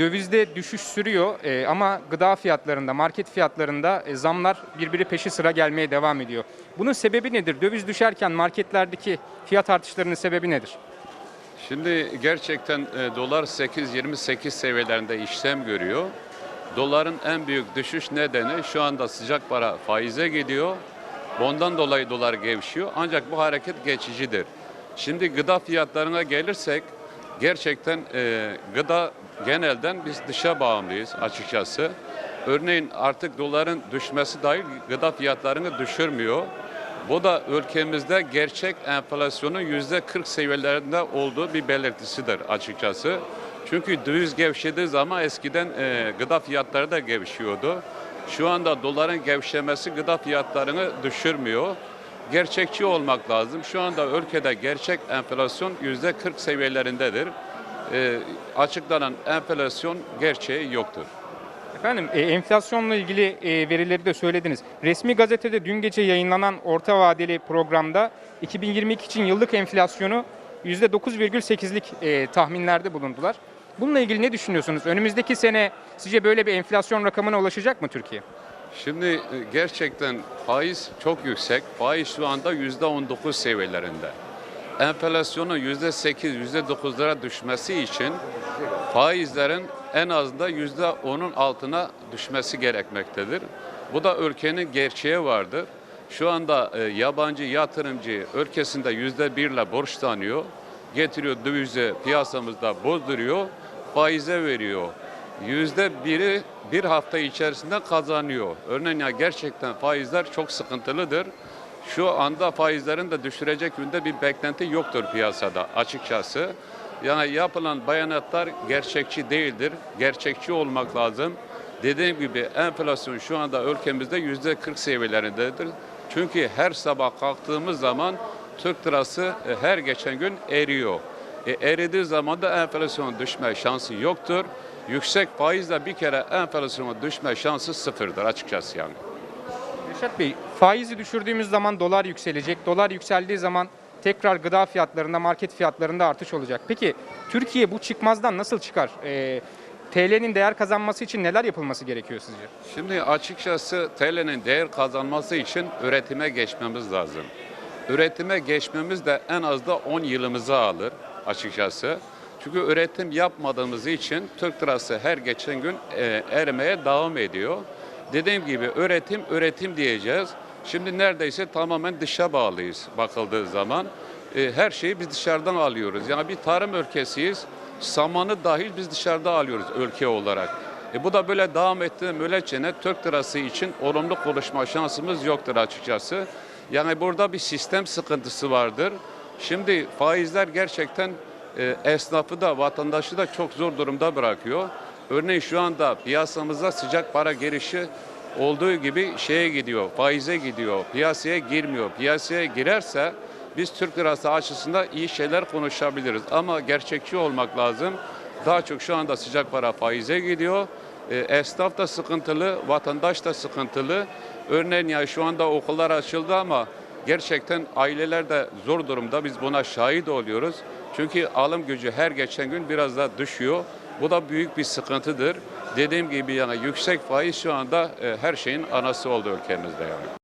dövizde düşüş sürüyor e, ama gıda fiyatlarında, market fiyatlarında e, zamlar birbiri peşi sıra gelmeye devam ediyor. Bunun sebebi nedir? Döviz düşerken marketlerdeki fiyat artışlarının sebebi nedir? Şimdi gerçekten e, dolar 8.28 seviyelerinde işlem görüyor. Doların en büyük düşüş nedeni şu anda sıcak para faize gidiyor. Ondan dolayı dolar gevşiyor. Ancak bu hareket geçicidir. Şimdi gıda fiyatlarına gelirsek gerçekten e, gıda genelden biz dışa bağımlıyız açıkçası. Örneğin artık doların düşmesi dahil gıda fiyatlarını düşürmüyor. Bu da ülkemizde gerçek enflasyonun yüzde 40 seviyelerinde olduğu bir belirtisidir açıkçası. Çünkü döviz gevşediği zaman eskiden e, gıda fiyatları da gevşiyordu. Şu anda doların gevşemesi gıda fiyatlarını düşürmüyor. Gerçekçi olmak lazım. Şu anda ülkede gerçek enflasyon yüzde 40 seviyelerindedir. E, açıklanan enflasyon gerçeği yoktur. Efendim e, enflasyonla ilgili e, verileri de söylediniz. Resmi gazetede dün gece yayınlanan orta vadeli programda 2022 için yıllık enflasyonu %9,8'lik e, tahminlerde bulundular. Bununla ilgili ne düşünüyorsunuz? Önümüzdeki sene sizce böyle bir enflasyon rakamına ulaşacak mı Türkiye? Şimdi e, gerçekten faiz çok yüksek. Faiz şu anda yüzde 19 seviyelerinde. Enflasyonun yüzde 8, yüzde 9'lara düşmesi için faizlerin en azında yüzde 10'un altına düşmesi gerekmektedir. Bu da ülkenin gerçeği vardır. Şu anda e, yabancı yatırımcı ülkesinde yüzde birle borçlanıyor. Getiriyor dövizi piyasamızda bozduruyor, faize veriyor. Yüzde biri bir hafta içerisinde kazanıyor. Örneğin ya gerçekten faizler çok sıkıntılıdır. Şu anda faizlerin de düşürecek yönde bir beklenti yoktur piyasada açıkçası. Yani yapılan bayanatlar gerçekçi değildir. Gerçekçi olmak lazım. Dediğim gibi enflasyon şu anda ülkemizde yüzde 40 seviyelerindedir. Çünkü her sabah kalktığımız zaman Türk lirası e, her geçen gün eriyor. E, eridiği zaman da enflasyon düşme şansı yoktur. Yüksek faizle bir kere enflasyona düşme şansı sıfırdır açıkçası yani. Reşat Bey, faizi düşürdüğümüz zaman dolar yükselecek. Dolar yükseldiği zaman tekrar gıda fiyatlarında, market fiyatlarında artış olacak. Peki Türkiye bu çıkmazdan nasıl çıkar? Ee, TL'nin değer kazanması için neler yapılması gerekiyor sizce? Şimdi açıkçası TL'nin değer kazanması için üretime geçmemiz lazım. Üretime geçmemiz de en az da 10 yılımızı alır açıkçası. Çünkü üretim yapmadığımız için Türk lirası her geçen gün e, erimeye devam ediyor. Dediğim gibi üretim üretim diyeceğiz. Şimdi neredeyse tamamen dışa bağlıyız bakıldığı zaman. E, her şeyi biz dışarıdan alıyoruz. Yani bir tarım ülkesiyiz. Samanı dahil biz dışarıda alıyoruz ülke olarak. E, bu da böyle devam ettiği müddetçe Türk lirası için olumlu konuşma şansımız yoktur açıkçası. Yani burada bir sistem sıkıntısı vardır. Şimdi faizler gerçekten e, esnafı da vatandaşı da çok zor durumda bırakıyor. Örneğin şu anda piyasamızda sıcak para girişi olduğu gibi şeye gidiyor, faize gidiyor, piyasaya girmiyor. Piyasaya girerse biz Türk lirası açısından iyi şeyler konuşabiliriz. Ama gerçekçi olmak lazım. Daha çok şu anda sıcak para faize gidiyor. E, esnaf da sıkıntılı, vatandaş da sıkıntılı. Örneğin ya şu anda okullar açıldı ama gerçekten aileler de zor durumda. Biz buna şahit oluyoruz. Çünkü alım gücü her geçen gün biraz daha düşüyor. Bu da büyük bir sıkıntıdır. Dediğim gibi yani yüksek faiz şu anda e, her şeyin anası oldu ülkemizde yani.